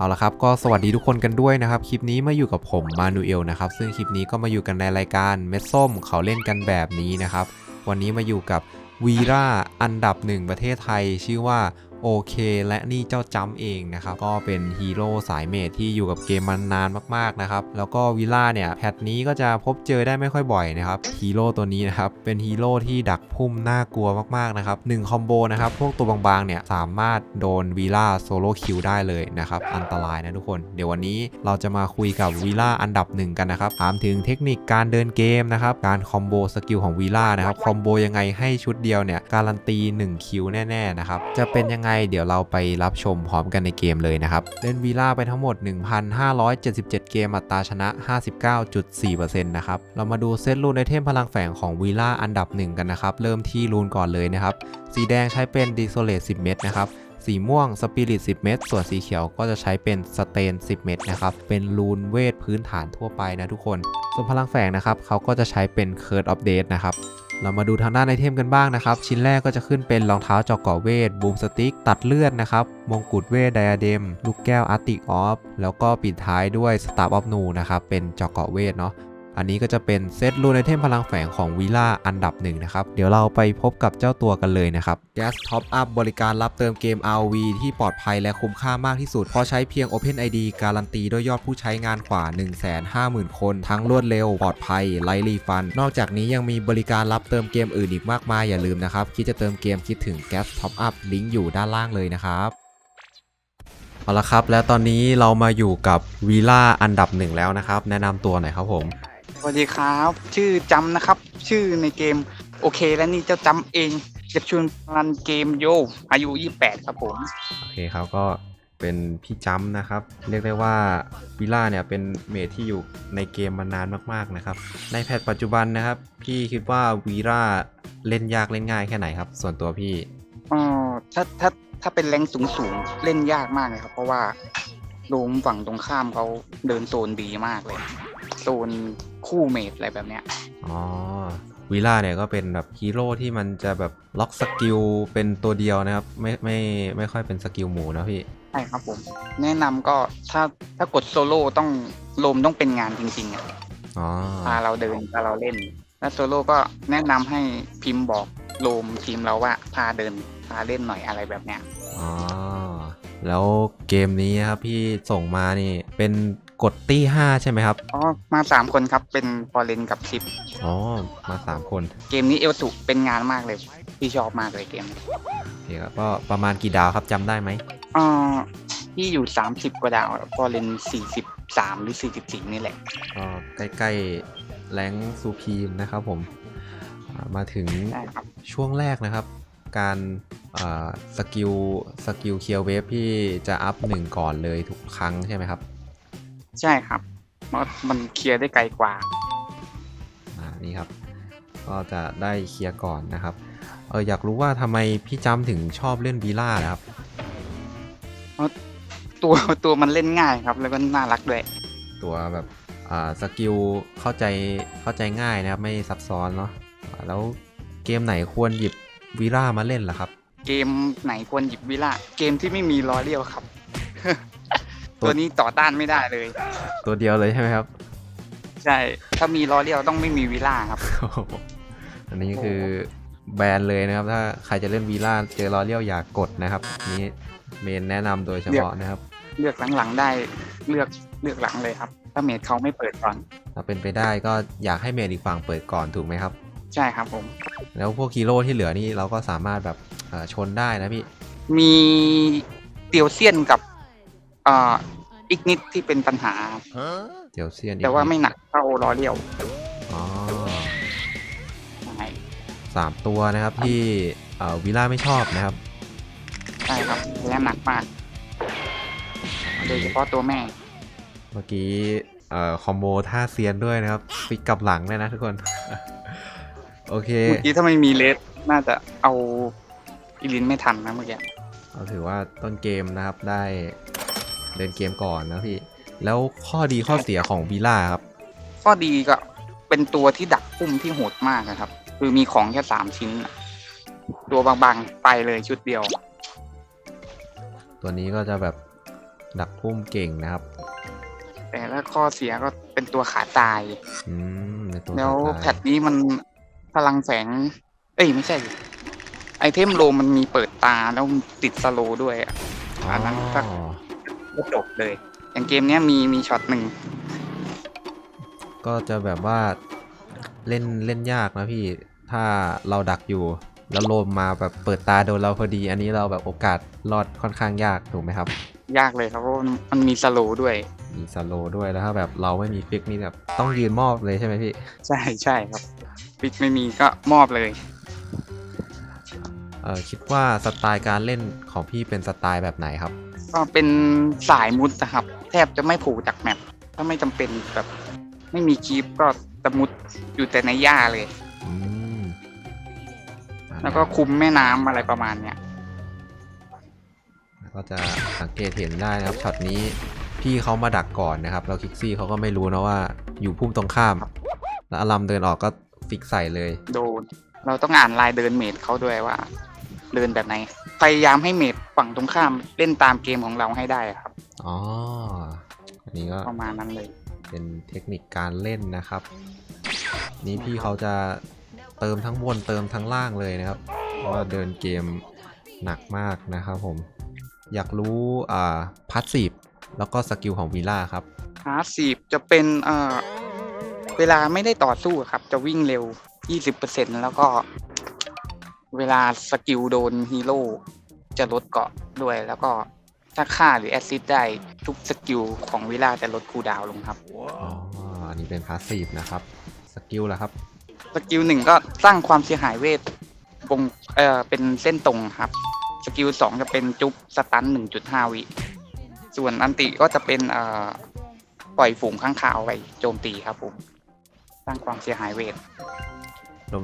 เอาละครับก็สวัสดีทุกคนกันด้วยนะครับ คลิปนี้มาอยู่กับผมมานูเอลนะครับ ซึ่งคลิปนี้ก็มาอยู่กันในรายการเม็ดส้มเขาเล่นกันแบบนี้นะครับ วันนี้มาอยู่กับวีราอันดับหนึ่งประเทศไทย ชื่อว่า โอเค และนี่เจ้าจำเองนะครับ ก็เป็นฮีโร่สายเมดที่อยู่กับเกมมานานมากๆนะครับ แล้วก็วีล่าเนี่ยแพทนี้ก็จะพบเจอได้ไม่ค่อยบ่อยนะครับฮีโร่ตัวนี้นะครับ เป็นฮีโร่ที่ดักพุ่มน่ากลัวมากๆนะครับหนึ่งคอมโบนะครับ พวกตัวบางๆเนี่ยสามารถโดนวีล่าโซโล่คิวได้เลยนะครับ อันตรายนะทุกคน เดี๋ยววันนี้เราจะมาคุยกับวีล่าอันดับหนึ่งกันนะครับถามถึงเทคนิคการเดินเกมนะครับการคอมโบสกิลของวีล่านะครับคอมโบยังไงให้ชุดเดียวเนี่ยการันตี1คิวแน่ๆนะครับจะเป็นยังไงเดี๋ยวเราไปรับชมพร้อมกันในเกมเลยนะครับ เล่นวีล่าไปทั้งหมด 1,577 เกมอัตราชนะ 59.4%นะครับ เรามาดูเซตรูนไอเทมพลังแฝงของวีล่าอันดับหนึ่งกันนะครับ เริ่มที่รูนก่อนเลยนะครับ สีแดงใช้เป็นดิโซเลต10 เม็ดนะครับสีม่วงสปิริต 10 เม็ดส่วนสีเขียวก็จะใช้เป็นสเตน 10 เม็ดนะครับ เป็นรูนเวทพื้นฐานทั่วไปนะทุกคน ส่วนพลังแฝงนะครับ เขาก็จะใช้เป็นเคิร์ดอัปเดตนะครับ เรามาดูทางด้านไอเทมกันบ้างนะครับ ชิ้นแรกก็จะขึ้นเป็นรองเท้าเจอกเกาะเวท บูมสติ๊ก ตัดเลือดนะครับ มงกุฎเวทไดอะเดม ลูกแก้วอาร์ติกออฟ แล้วก็ปิดท้ายด้วยสตาร์ออฟนูนะครับ เป็นเจอกเกาะเวทเนาะ อันนี้ก็จะเป็นเซตรูนไอเทมพลังแฝงของวิล่าอันดับหนึ่งนะครับ เดี๋ยวเราไปพบกับเจ้าตัวกันเลยนะครับ Gas Top Up บริการรับเติมเกม RV ที่ปลอดภัยและคุ้มค่ามากที่สุดพราะใช้เพียง OpenID การันตีด้วยยอดผู้ใช้งานกว่า 150,000 คน ทั้งรวดเร็ว ปลอดภัยไร้รีฟัน นอกจากนี้ยังมีบริการรับเติมเกมอื่นอีกมากมายอย่าลืมนะครับ คิดจะเติมเกมคิดถึง Gas Top Up ลิงก์อยู่ด้านล่างเลยนะครับเอาละครับ และตอนนี้เรามาอยู่กับวีล่าอันดับหนึ่งแล้วนะครับ แนะนำตัวหน่อยครับผม สวัสดีครับ ชื่อจำนะครับ ชื่อในเกมโอเค และนี่เจ้าจำเองจะชวนรันเกมโย อายุ 28 ครับผม โอเคครับก็เป็นพี่จัมป์นะครับ เรียกได้ว่าวิล่าเนี่ยเป็นเมทที่อยู่ในเกมมานานมากๆนะครับ ในแพทปัจจุบันนะครับ พี่คิดว่าวีล่าเล่นยากเล่นง่ายแค่ไหนครับ ส่วนตัวพี่อ๋อถ้าถ้าถ้าเป็นแรงสูงสูงๆเล่นยากมากเลยครับ เพราะว่าโดมฝั่งตรงข้ามเขาเดินโซนดีมากเลย โซนคู่เมดอะไรแบบเนี้ย อ๋อวีล่าเนี่ยก็เป็นแบบฮีโร่ที่มันจะแบบล็อกสกิลเป็นตัวเดียวนะครับ ไม่ไม่ไม่ค่อยเป็นสกิลหมูนะพี่ ใช่ครับผม แนะนำก็ถ้าถ้ากดโซโล่ต้องโลมต้องเป็นงานจริงๆอะอ๋อ พาเราเดินพาเราเล่น แล้วโซโล่ก็แนะนำให้พิมพ์บอกโลมทีมเราว่าพาเดินพาเล่นหน่อยอะไรแบบเนี้ย อ๋อ แล้วเกมนี้นะครับพี่ส่งมานี่เป็น กดตี้5ใช่ไหมครับ อ๋อ มาสามคนครับ เป็นฟอร์เรนกับซิป อ๋อ มา3คน เกมนี้เอลสุเป็นงานมากเลย พี่ชอบมากเลยเกมนี้โอเคครับก็ประมาณกี่ดาวครับจำได้ไหมอ่าพี่อยู่สามสิบกว่าดาวฟอร์เรนสี่สิบสามหรือสี่สิบสี่นี่แหละ ก็ใกล้ๆแรงซูพีมนะครับผมอ่ามาถึงใช่ครับ ช่วงแรกนะครับ การอ่าสกิลสกิลเคียวเวฟพี่จะอัพหนึ่งก่อนเลยทุกครั้งใช่ไหมครับ ใช่ครับเพราะมันเคลียร์ได้ไกลกว่า อ่านี่ครับ ก็จะได้เคลียร์ก่อนนะครับ เอออยากรู้ว่าทำไมพี่จำถึงชอบเล่นวีล่านะครับตัวตัวมันเล่นง่ายครับ แล้วก็น่ารักด้วย ตัวแบบอ่าสกิลเข้าใจเข้าใจง่ายนะครับ ไม่ซับซ้อนเนาะอ่าแล้วเกมไหนควรหยิบวีล่ามาเล่นล่ะครับ เกมไหนควรหยิบวิล่าเกมที่ไม่มีล้อเลี้ยวครับ ตัวตัวนี้ต่อต้านไม่ได้เลย ตัวเดียวเลยใช่ไหมครับ ใช่ ถ้ามีล้อเลี้ยวต้องไม่มีวิล่าครับ อันนี้คือแบนเลยนะครับ ถ้าใครจะเล่นวีล่าเจอล้อเลี้ยวอย่ากกดนะครับอันนี้เมนแนะนำโดยเฉพาะนะครับ เลือกหลังๆได้เลือกเลือกหลังเลยครับ ถ้าเมดเขาไม่เปิดก่อนถ้าเป็นไปได้ก็อยากให้เมนอีกฝั่งเปิดก่อนถูกไหมครับ ใช่ครับผม แล้วพวกฮีโร่ที่เหลือนี่เราก็สามารถแบบเอ่อชนได้นะพี่ มีเตียวเซียนกับเอ่ออีกนิดที่เป็นปัญหาครับเดี๋ยวเซียนอีกแต่ว่าไม่หนักเท่าล้อเลี้ยวอ๋อใช่สามตัวนะครับที่เอ่อวีล่าไม่ชอบนะครับใช่ครับและหนักมากโดยเฉพาะตัวแม่ เมื่อกี้เอ่อคอมโบท่าเซียนด้วยนะครับฟิกกลับหลังเลยนะทุกคน โอเค เมื่อกี้ถ้าไม่มีเลสน่าจะเอาอีลินไม่ทันนะเมื่อกี้ เราถือว่าต้นเกมนะครับได้ เดินเกมก่อนนะพี่ แล้วข้อดีข้อเสียของวีล่าครับ ข้อดีก็เป็นตัวที่ดักปุ่มที่โหดมากนะครับ คือมีของแค่สามชิ้นน่ะตัวบางๆไปเลยชุดเดียว ตัวนี้ก็จะแบบดักพุ่มเก่งนะครับ แต่ถ้าข้อเสียก็เป็นตัวขาตาย อืมในตัวแล้วสุดท้ายแพทนี้มันพลังแสง เอ้ยไม่ใช่ดิไอเทมโลมันมีเปิดตาแล้วติดสโลว์ด้วยอะอันนั้นก็อ๋อ ก็จบเลย อย่างเกมเนี้ยมีมีช็อตหนึ่งก็จะแบบว่าเล่นเล่นยากนะพี่ ถ้าเราดักอยู่ แล้วโลมมาแบบเปิดตาโดนเราพอดี อันนี้เราแบบโอกาสรอดค่อนข้างยากถูกไหมครับ ยากเลยครับเพราะว่ามันมีสโลว์ด้วย มีสโลว์ด้วยแล้วถ้าแบบเราไม่มีฟิกนี่แบบต้องยืนมอบเลยใช่ไหมพี่ ใช่ใช่ครับปิกไม่มีก็มอบเลย เออคิดว่าสไตล์การเล่นของพี่เป็นสไตล์แบบไหนครับ ก็เป็นสายมุดนะครับ แทบจะไม่ผูกจากแมปถ้าไม่จำเป็นแบบไม่มีคีปก็จะมุดอยู่แต่ในหญ้าเลย อืมอ่าแล้วก็คุมแม่น้ำอะไรประมาณเนี้ย ก็จะสังเกตเห็นได้นะครับช็อตนี้พี่เขามาดักก่อนนะครับแล้วคิกซี่เขาก็ไม่รู้นะว่าอยู่พุ่มตรงข้าม แล้วอลัมเดินออกก็ฟิกใส่เลย โดน เราต้องอ่านลายเดินเมดเขาด้วยว่า เดินแบบไหน พยายามให้เมดฝั่งตรงข้ามเล่นตามเกมของเราให้ได้ครับ อ๋อ อันนี้ก็ประมาณนั้นเลย เป็นเทคนิคการเล่นนะครับ นี่พี่เขาจะเติมทั้งบนเติมทั้งล่างเลยนะครับ เพราะว่าเดินเกมหนักมากนะครับผม อยากรู้อ่าพาสซีฟแล้วก็สกิลของวีล่าครับพาสซีฟจะเป็นเอ่อเวลาไม่ได้ต่อสู้ครับ จะวิ่งเร็ว 20%แล้วก็ เวลาสกิลโดนฮีโร่จะลดเกาะด้วย แล้วก็ถ้าฆ่าหรือแอสซิดได้ทุกสกิลของวิลาจะลดคูลดาวน์ลงครับ อ๋ออันนี้เป็นพาสซีฟนะครับ สกิลล่ะครับ สกิลหนึ่งก็สร้างความเสียหายเวทวงเอ่อเป็นเส้นตรงครับ สกิลสองจะเป็นจุ๊บสตัน1.5วิ ส่วนอันติก็จะเป็นเอ่อปล่อยฝูงข้างคาวไปโจมตีครับผม สร้างความเสียหายเวท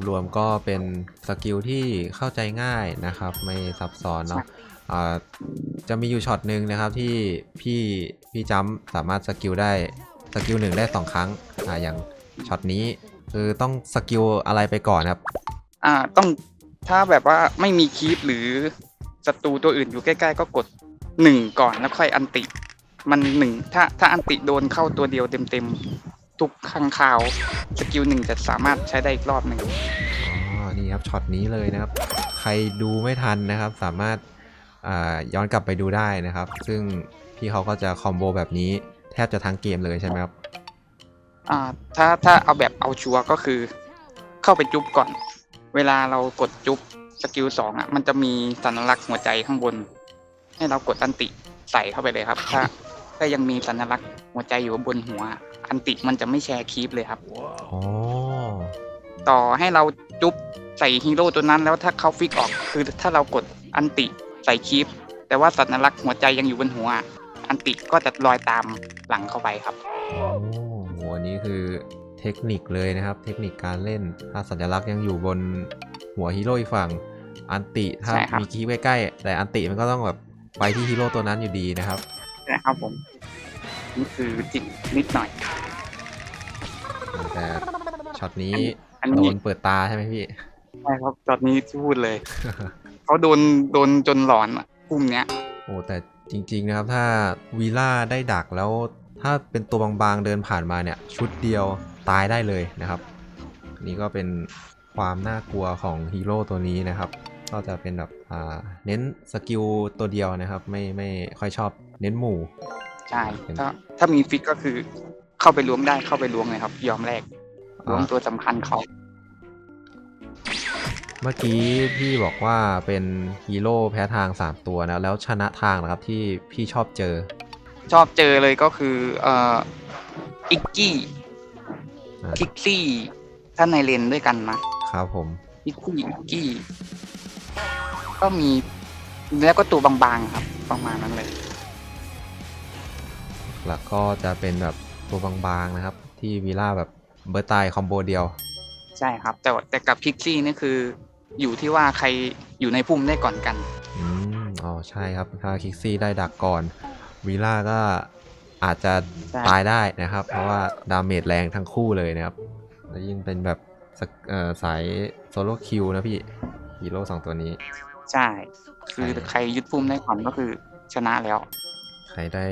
รวมๆก็เป็นสกิลที่เข้าใจง่ายนะครับ ไม่ซับซ้อนเนาะอ่าจะมีอยู่ช็อตหนึ่งนะครับที่พี่พี่จัมป์สามารถสกิลได้สกิลหนึ่งได้สองครั้งอ่าอย่างช็อตนี้คือต้องสกิลอะไรไปก่อนครับ อ่าต้องถ้าแบบว่าไม่มีคีปหรือศัตรูตัวอื่นอยู่ใกล้ๆ ก็กดหนึ่งก่อนแล้วค่อยอันติ มันหนึ่งถ้าถ้าอันติโดนเข้าตัวเดียวเต็มๆ ทุกข้างคาว สกิลหนึ่งจะสามารถใช้ได้อีกรอบหนึ่งอ๋อนี่ครับช็อตนี้เลยนะครับ ใครดูไม่ทันนะครับ สามารถอ่าย้อนกลับไปดูได้นะครับ ซึ่งพี่เขาก็จะคอมโบแบบนี้แทบจะทั้งเกมเลยใช่ไหมครับอ่าถ้าถ้าเอาแบบเอาชัวร์ก็คือ เข้าไปจุ๊บก่อน เวลาเรากดจุ๊บสกิลสองอะมันจะมีสัญลักษณ์หัวใจข้างบน ให้เรากดอันติใส่เข้าไปเลยครับ ถ้าถ้ายังมีสัญลักษณ์หัวใจอยู่บนหัว อันติมันจะไม่แชร์คีปเลยครับ อ๋อ ต่อให้เราจุ๊บใส่ฮีโร่ตัวนั้นแล้วถ้าเขาฟิกออก คือถ้าเรากดอันติใส่คีปแต่ว่าสัญลักษณ์หัวใจยังอยู่บนหัว อันติก็จะลอยตามหลังเข้าไปครับโอ้โหอันนี้คือเทคนิคเลยนะครับ เทคนิคการเล่น ถ้าสัญลักษณ์ยังอยู่บนหัวฮีโร่อีกฝั่ง อันติถ้าใช่ครับ มีคีย์ใกล้ๆแต่อันติมันก็ต้องแบบไปที่ฮีโร่ตัวนั้นอยู่ดีนะครับ นะครับผม นี่คือจิกนิดหน่อย แต่ช็อตนี้อันโดนี้นเปิดตาใช่ไหมพี่ ใช่ครับตอนนี้ที่พูดเลย เขาโดนโดนจนหลอนอะกลุ่มเนี้ย โอ้แต่จริงๆนะครับถ้าวีล่าได้ดักแล้วถ้าเป็นตัวบางๆเดินผ่านมาเนี่ย ชุดเดียวตายได้เลยนะครับนี่ก็เป็นความน่ากลัวของฮีโร่ตัวนี้นะครับ ก็จะเป็นแบบอ่าเน้นสกิลตัวเดียวนะครับ ไม่ไม่ค่อยชอบเน้นหมู่ ใช่เป็นถ้า ถ้ามีฟิกก็คือเข้าไปล้วงได้เข้าไปล้วงเลยครับ ยอมแรกล้วงตัวสำคัญเขา เมื่อกี้พี่บอกว่าเป็นฮีโร่แพ้ทาง3ตัวนะแล้วชนะทางนะครับที่พี่ชอบเจอ ชอบเจอเลยก็คือเอ่ออิกกี้อ่าคิกซี่ถ้าในเลนด้วยกันนะ ครับผม อิกกี้อิกกี้ ก็มีแล้วก็ตัวบางๆครับ ประมาณนั้นเลย แล้วก็จะเป็นแบบตัวบางๆนะครับ ที่วีล่าแบบเบอร์ตายคอมโบเดียว ใช่ครับ แต่แต่กับพิกซี่นี่คืออยู่ที่ว่าใครอยู่ในพุ่มได้ก่อนกันอืมอ๋อใช่ครับถ้าคิกซี่ได้ดักก่อนวีล่าก็อาจจะใช่ตายได้นะครับ เพราะว่าดาเมจแรงทั้งคู่เลยนะครับ แล้วยิ่งเป็นแบบสกเอ่อสายโซโล่คิวนะพี่ฮีโร่สองตัวนี้ ใช่ คือใครยึดพุ่มได้ก่อนก็คือชนะแล้ว ครได้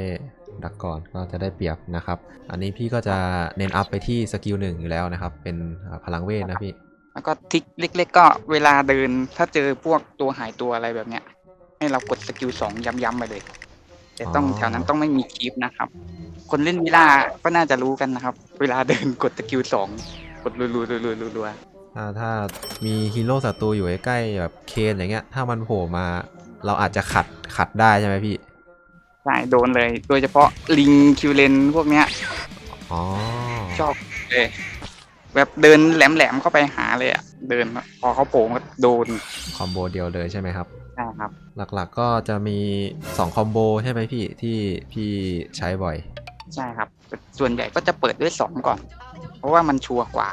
ดักก่อนก็จะได้เปรียบนะครับ อันนี้พี่ก็จะเน้นอัพไปที่สกิลหนึ่งอยู่แล้วนะครับ เป็นอ่าพลังเวทนะพี่ แล้วก็ทริกเล็ก ๆ ก็เวลาเดินถ้าเจอพวกตัวหายตัวอะไรแบบเนี้ย ให้เรากดสกิลสองย้ำๆไปเลย แต่ต้องอ๋อแถวนั้นต้องไม่มีคลิปนะครับ คนเล่นวิลาก็น่าจะรู้กันนะครับ เวลาเดินกดสกิลสองกดรัวๆๆๆรัวถ้าถ้ามีฮีโร่ศัตรูอยู่ใกล้ๆแบบเคนอย่างเงี้ย ถ้ามันโผล่มา เราอาจจะขัดขัดได้ใช่ไหมพี่ๆ ใช่โดนเลย โดยเฉพาะลิงคิวเลนพวกเนี้ยอ๋อชอบเลยแบบเดินแหลมๆเข้าไปหาเลยอะเดินพอเขาโผล่ก็โดนคอมโบเดียวเลยใช่ไหมครับใช่ครับ หลักๆก็จะมี 2 คอมโบใช่ไหมพี่ที่พี่ใช้บ่อย ใช่ครับ ส่วนใหญ่ก็จะเปิดด้วยสองก่อน เพราะว่ามันชัวร์กว่า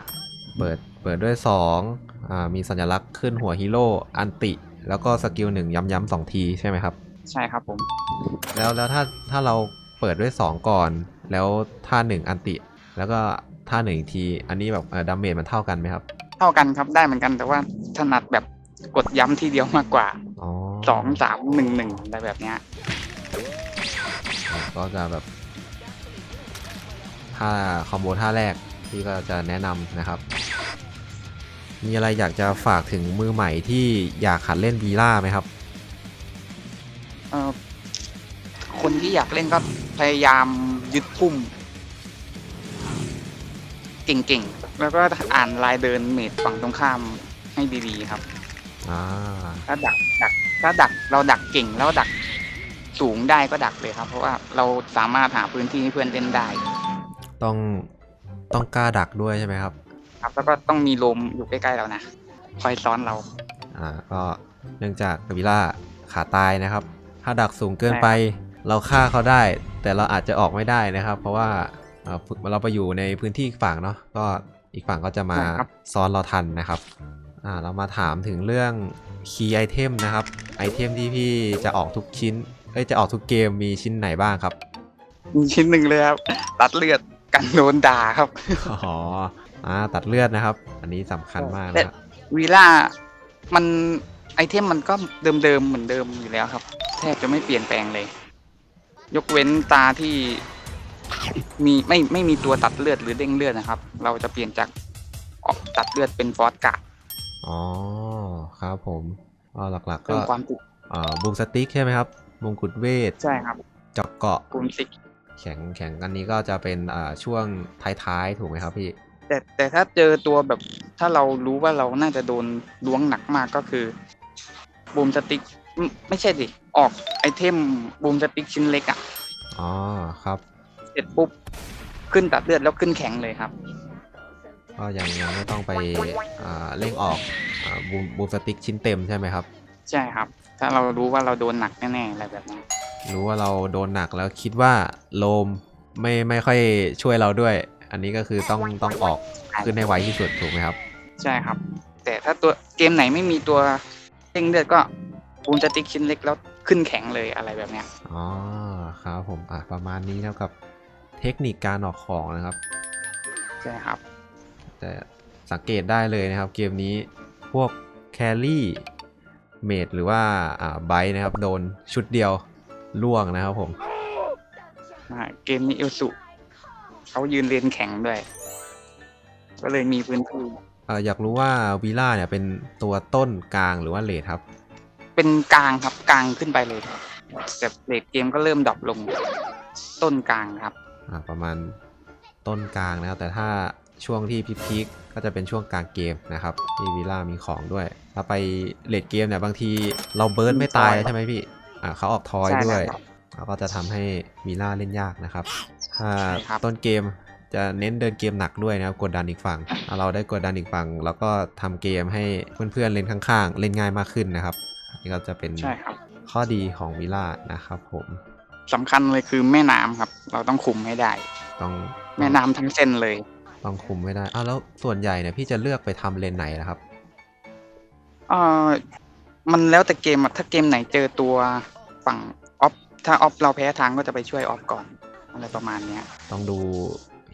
เปิดเปิดด้วย2อ่ามีสัญลักษณ์ขึ้นหัวฮีโร่อันติ แล้วก็สกิลหนึ่งย้ำๆสองทีใช่ไหมครับ ใช่ครับผม แล้วแล้วถ้าถ้าเราเปิดด้วย2ก่อน แล้วท่าหนึ่งอันติ แล้วก็ท่าหนึ่งอีกทีอันนี้แบบดาเมจมันเท่ากันไหมครับ เท่ากันครับได้เหมือนกันแต่ว่าถนัดแบบกดย้ำทีเดียวมากกว่าอ๋อสองสามหนึ่งหนึ่งอะไรแบบเนี้ยก็จะแบบถ้าคอมโบท่าแรกพี่ก็จะแนะนำนะครับ มีอะไรอยากจะฝากถึงมือใหม่ที่อยากหัดเล่นวีล่าไหมครับเอ่อ คนที่อยากเล่นก็พยายามยึดพุ่ม เก่งๆ แล้วก็อ่านลายเดินเมดฝั่งตรงข้ามให้ดีๆครับอ่าถ้าดักดักถ้าดักเราดักเก่งแล้วดักสูงได้ก็ดักเลยครับ เพราะว่าเราสามารถหาพื้นที่ให้เพื่อนเล่นได้ ต้องต้องกล้าดักด้วยใช่ไหมครับ ครับแล้วก็ต้องมีลมอยู่ใกล้ๆเรานะคอยซ้อนเรา อ่าก็เนื่องจากวีล่าขาตายนะครับ ถ้าดักสูงเกินไป เราฆ่าเขาได้ แต่เราอาจจะออกไม่ได้นะครับ เพราะว่าเอ่อเราไปอยู่ในพื้นที่อีกฝั่งเนาะก็อีกฝั่งก็จะมาใช่ครับซ้อนเราทันนะครับอ่าเรามาถามถึงเรื่องคีย์ไอเทมนะครับไอเทมที่พี่จะออกทุกชิ้นเอ้ยจะออกทุกเกมมีชิ้นไหนบ้างครับ มีชิ้นหนึ่งเลยครับ ตัดเลือดกันโดนด่าครับอ๋ออ่าตัดเลือดนะครับ อันนี้สำคัญมากนะครับวีล่ามัน ไอเทมมันก็เดิมๆเหมือนเดิมอยู่แล้วครับ แทบจะไม่เปลี่ยนแปลงเลย ยกเว้นตาที่มีไม่ไม่มีตัวตัดเลือดหรือเด้งเลือดนะครับ เราจะเปลี่ยนจากออกตัดเลือดเป็นฟอสการ์ดอ๋อครับผมก็หลักๆเพิ่ก็มความติดอ่าบูมสติ๊กใช่ไหมครับมงกุฎเวทใช่ครับเจาะเกาะคูณสิกแข็งแข็งอันนี้ก็จะเป็นอ่าช่วงท้ายๆถูกไหมครับพี่ แต่แต่ถ้าเจอตัวแบบถ้าเรารู้ว่าเราน่าจะโดนล้วงหนักมากก็คือ บูมสติ๊กไม่ไม่ใช่ดิออกไอเทมบูมสติ๊กชิ้นเล็กอะอ๋อครับ เสร็จปุ๊บขึ้นตัดเลือดแล้วขึ้นแข็งเลยครับ ก็ยังยังไม่ต้องไปอ่าเร่งออกอ่าบูมบูมสติ๊กชิ้นเต็มใช่ไหมครับ ใช่ครับ ถ้าเรารู้ว่าเราโดนหนักแน่ๆอะไรแบบนั้นรู้ว่าเราโดนหนักแล้วคิดว่าโลมไม่ไม่ค่อยช่วยเราด้วย อันนี้ก็คือต้องต้องออกขึ้นให้ไวที่สุดถูกไหมครับ ใช่ครับ แต่ถ้าตัวเกมไหนไม่มีตัว เด้งเลือดก็บูมสติ๊กชิ้นเล็กแล้วขึ้นแข็งเลยอะไรแบบเนี้ยอ๋อครับผมอะประมาณนี้แล้วกับเทคนิคการออกของนะครับ ใช่ครับ แต่สังเกตได้เลยนะครับ เกมนี้พวกแครี่เมดหรือว่าอ่าไบท์นะครับ โดนชุดเดียวล่วงนะครับผมอ่าเกมนี้เอลสุเขายืนเรียนแข็งด้วย ก็เลยมีพื้นที่เอ่ออยากรู้ว่าวีล่าเนี่ยเป็นตัวต้นกลางหรือว่าเลทครับ เป็นกลางครับกลางขึ้นไปเลยแต่เลดเกมก็เริ่มดรอปลง ต้นกลางครับอ่าประมาณต้นกลางนะครับแต่ถ้าช่วงที่พีคๆก็จะเป็นช่วงกลางเกมนะครับที่วีล่ามีของด้วยถ้าไปเลดเกมเนี่ยบางทีเราเบิร์นไม่ตายใช่ไหมพี่อ่าเขาออกทอยใช่ด้วยครับแล้วก็จะทำให้วีล่าเล่นยากนะครับ ถ้าใช่ครับต้นเกม จะเน้นเดินเกมหนักด้วยนะครับกดดันอีกฝั่งถ้าเราได้กดดันอีกฝั่งแล้วก็ทำเกมให้เพื่อนๆเล่นข้าง ๆ เล่นง่ายมากขึ้นนะครับนี่ก็จะเป็นใช่ครับข้อดีของวีล่านะครับผมสำคัญเลยคือแม่น้ำครับ เราต้องคุมให้ได้ ต้องแม่น้ำทั้งเส้นเลย ต้องคุมไม่ได้อ้าวแล้วส่วนใหญ่เนี่ยพี่จะเลือกไปทำเลนไหนล่ะครับเออมันแล้วแต่เกมอะถ้าเกมไหนเจอตัวฝั่งออฟถ้าออฟเราแพ้ทางก็จะไปช่วยออฟก่อนอะไรประมาณเนี้ยต้องดู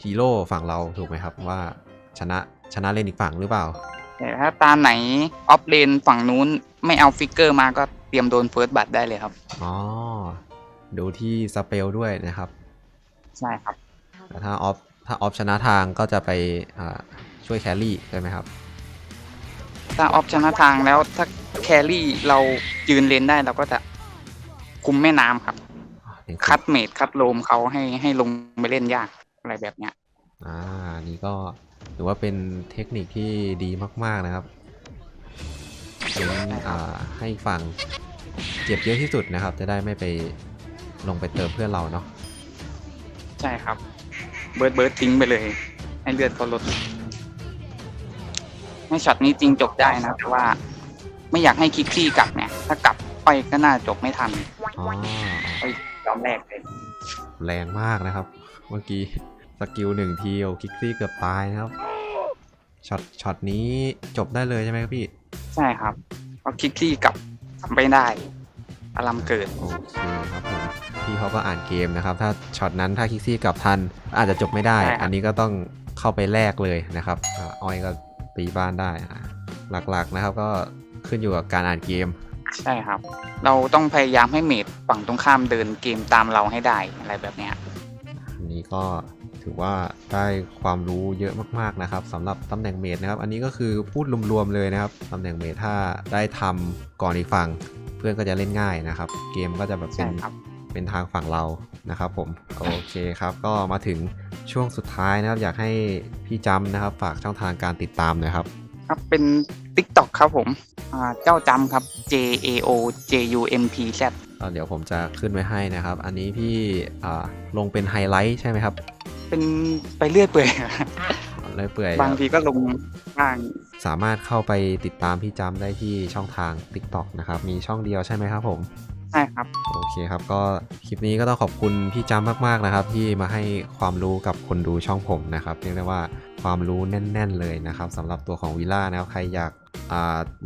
ฮีโร่ฝั่งเราถูกไหมครับว่าชนะชนะเลนอีกฝั่งหรือเปล่า แต่ถ้าตาไหนออฟเลนฝั่งนู้นไม่เอาฟิกเกอร์มาก็เตรียมโดนเฟิร์สบัตได้เลยครับ อ๋อ ดูที่สเปลด้วยนะครับ ใช่ครับแต่ถ้าออฟถ้าออฟชนะทางก็จะไปอ่าช่วยแครี่ใช่ไหมครับ ถ้าออฟชนะทางแล้วถ้าแครี่เรายืนเลนได้เราก็จะคุมแม่น้ำครับเป็นคัดเมดคัดโลมเขาให้ให้ลงไปเล่นยาก อะไรแบบเนี้ย อ่า นี่ก็ถือว่าเป็นเทคนิคที่ดีมาก ๆนะครับเน้นอ่าให้ฝั่งเจ็บเยอะที่สุดนะครับ จะได้ไม่ไปลงไปเติมเพื่อนเราเนาะ ใช่ครับ เบิร์ดเบิร์ดทิ้งไปเลย ให้เลือดเขาลดให้ช็อตนี้จริงจบได้นะแต่ว่าไม่อยากให้คิกซี่กลับเนี่ย ถ้ากลับไปก็น่าจบไม่ทันอ๋อไปยอมแรกเลย แรงมากนะครับ เมื่อกี้ สกิลหนึ่งทีโอคิกซี่เกือบตายนะครับช็อตช็อตนี้จบได้เลยใช่ไหมครับพี่ ใช่ครับเพราะคิกซี่กลับกลับไม่ได้อารมเกิดโอเคครับผมพี่เขาก็อ่านเกมนะครับ ถ้าช็อตนั้นถ้าคิกซี่กลับทันอาจจะจบไม่ได้ใช่ครับอันนี้ก็ต้องเข้าไปแลกเลยนะครับอ่าอ้อยก็ตีบ้านได้อะหลักๆนะครับก็ขึ้นอยู่กับการอ่านเกม ใช่ครับ เราต้องพยายามให้เมดฝั่งตรงข้ามเดินเกมตามเราให้ได้อะไรแบบเนี้ยอันนี้ก็ ถือว่าได้ความรู้เยอะมากๆนะครับสำหรับตำแหน่งเมดนะครับ อันนี้ก็คือพูดรวมๆเลยนะครับตำแหน่งเมดถ้าได้ทำก่อนอีกฝั่ง เพื่อนก็จะเล่นง่ายนะครับ เกมก็จะแบบเป็ใช่นครับเป็นทางฝั่งเรานะครับผมโอเคครับ ก็มาถึงช่วงสุดท้ายนะครับ อยากให้พี่จำนะครับ ฝากช่องทางการติดตามหน่อยครับครับเป็น TikTok ครับผมอ่าเจ้าจำครับ J A O J U M P Z ก็เดี๋ยวผมจะขึ้นไว้ให้นะครับ อันนี้พี่อ่าลงเป็นไฮไลท์ใช่ไหมครับ เป็นไปเรื่อยเปื่อยเลยเปื่อยบางทีก็ลงบ้างสามารถเข้าไปติดตามพี่จำได้ที่ช่องทาง TikTok นะครับ มีช่องเดียวใช่ไหมครับผมใช่ครับ โอเคครับ ก็คลิปนี้ก็ต้องขอบคุณพี่จำมากๆนะครับ ที่มาให้ความรู้กับคนดูช่องผมนะครับเรียกได้ว่าความรู้แน่น ๆ เลยนะครับสำหรับตัวของวิลล่านะครับใครอยากอา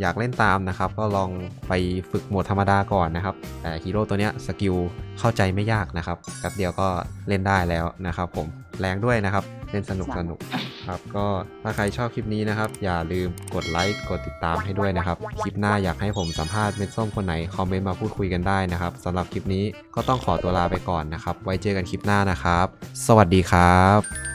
อยากเล่นตามนะครับ ก็ลองไปฝึกโหมดธรรมดาก่อนนะครับ แต่ฮีโร่ตัวเนี้ยสกิลเข้าใจไม่ยากนะครับแป๊บเดียวก็เล่นได้แล้วนะครับ ผมแรงด้วยนะครับ เล่นสนุกสนุกครับ ก็ถ้าใครชอบคลิปนี้นะครับ อย่าลืมกดไลค์กดติดตามให้ด้วยนะครับ คลิปหน้าอยากให้ผมสัมภาษณ์เม็ดส้มคนไหนคอมเมนต์มาพูดคุยกันได้นะครับสำหรับคลิปนี้ก็ต้องขอตัวลาไปก่อนนะครับ ไว้เจอกันคลิปหน้านะครับ สวัสดีครับ